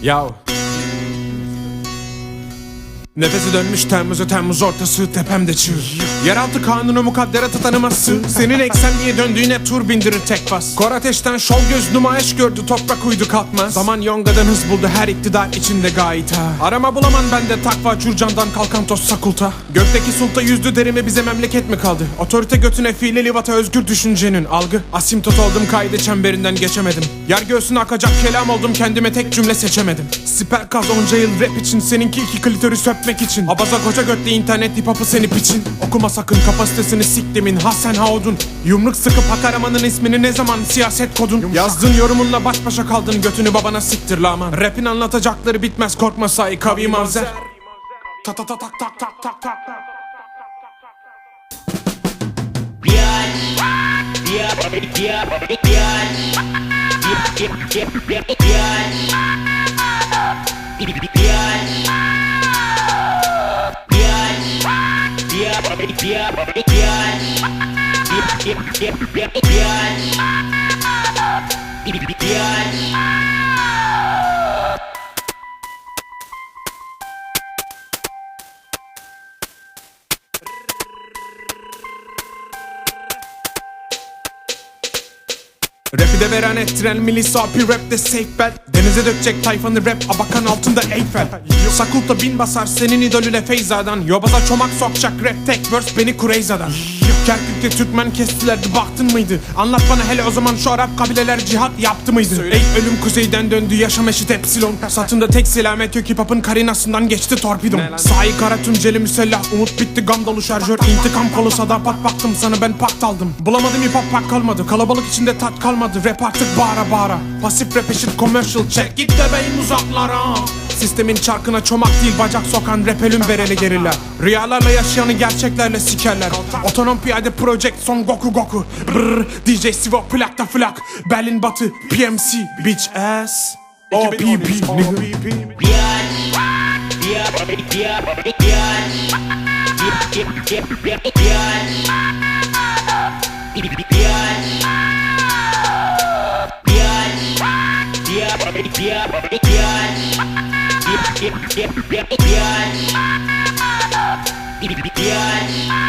Yo. Nefesi dönmüş Temmuz'u Temmuz ortası tepemde çığ. Yeraltı kanunu mukadderatı tanıması Senin eksenliğe döndüğüne tur bindirir tek bas. Kor ateşten şol göz numayiş gördü toprak uydu kalkmaz. Zaman yongadan hız buldu her iktidar içinde gayet Arama bulaman bende takva curcandan kalkan toz sakulta. Gökteki sulta yüzdü derime bize memleket mi kaldı? Otorite götüne fiile livata özgür düşüncenin algı. Asimtot oldum kaydı çemberinden geçemedim. Yer göğsüne akacak kelam oldum kendime tek cümle seçemedim. Siper kaz onca yıl rap için seninki iki klitoris öpmek için. Abaza koca götlü internet hip hop'u seni piçin. Okuma sakın kapasitesini siktimin. Ha sen ha odun. Yumruk sıkıp hak aramanın ismini ne zaman siyaset kodun? Yazdığın yorumunla baş başa kaldın. Götünü babana siktir laman Rap'in anlatacakları bitmez. Korkma say kavi mavzer Ta ta ta tak tak tak tak tak Biatch. Biatch. Biatch. Rap'i de veren ettiren milisapi rap de safe bet. Denize dökecek tayfanı rap abakan altında Eyfel. Sakulta bin basar senin idolüne Feyza'dan. Yobaza çomak sokacak rap tek verse beni Kureyza'dan Kerkük'te Türkmen kestilerdi baktın mıydı? Anlat bana hele o zaman şu Arap kabileler cihat yaptı mıydı? Ey ölüm kuzeyden döndü yaşam eşit epsilon. Satında tek selamet yok hip hop'un karinasından geçti torpidom Sahi kara tümceli müsellah umut bitti gam dolu şarjör. İntikam kolu sadapat baktım sana ben pakt aldım Bulamadım hip hop pak kalmadı. Kalabalık içinde tat kalmadı. Rap artık bağıra bağıra. Pasif rap eşit commercial check. Git de beyin uzaklara Sistemin çarkına çomak değil bacak sokan rap ölüm bereli geriler Rüyalarla yaşayanı gerçeklerle sikerler. Otonom piyade project son Goku Goku. Brrr DJ Sivo plakta flak. Berlin Batı PMC Bitch ass. OPP nigga Bitch.